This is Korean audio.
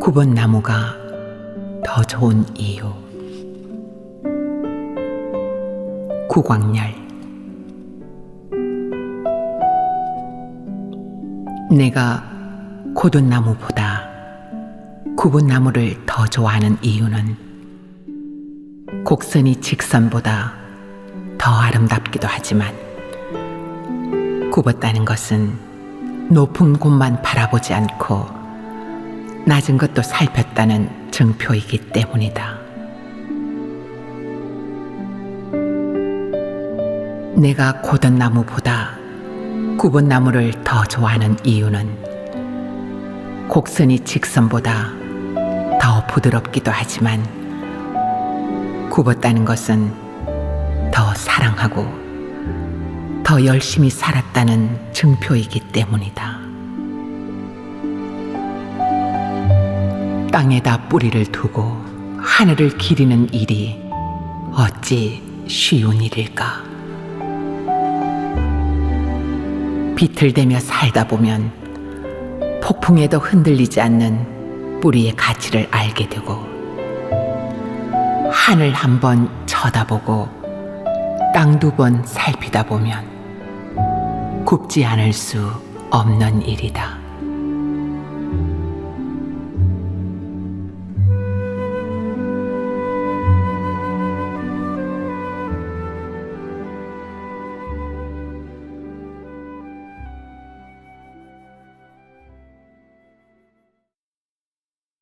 9번 나무가 더 좋은 이유. 구광열. 내가 고든 나무보다 굽은 나무를 더 좋아하는 이유는 곡선이 직선보다 더 아름답기도 하지만 굽었다는 것은 높은 곳만 바라보지 않고 낮은 것도 살폈다는 증표이기 때문이다. 내가 고든 나무보다 굽은 나무를 더 좋아하는 이유는 곡선이 직선보다 더 부드럽기도 하지만 굽었다는 것은 더 사랑하고 더 열심히 살았다는 증표이기 때문이다. 땅에다 뿌리를 두고 하늘을 기리는 일이 어찌 쉬운 일일까? 비틀대며 살다 보면 폭풍에도 흔들리지 않는 뿌리의 가치를 알게 되고 하늘 한 번 쳐다보고 땅 두 번 살피다 보면 굽지 않을 수 없는 일이다.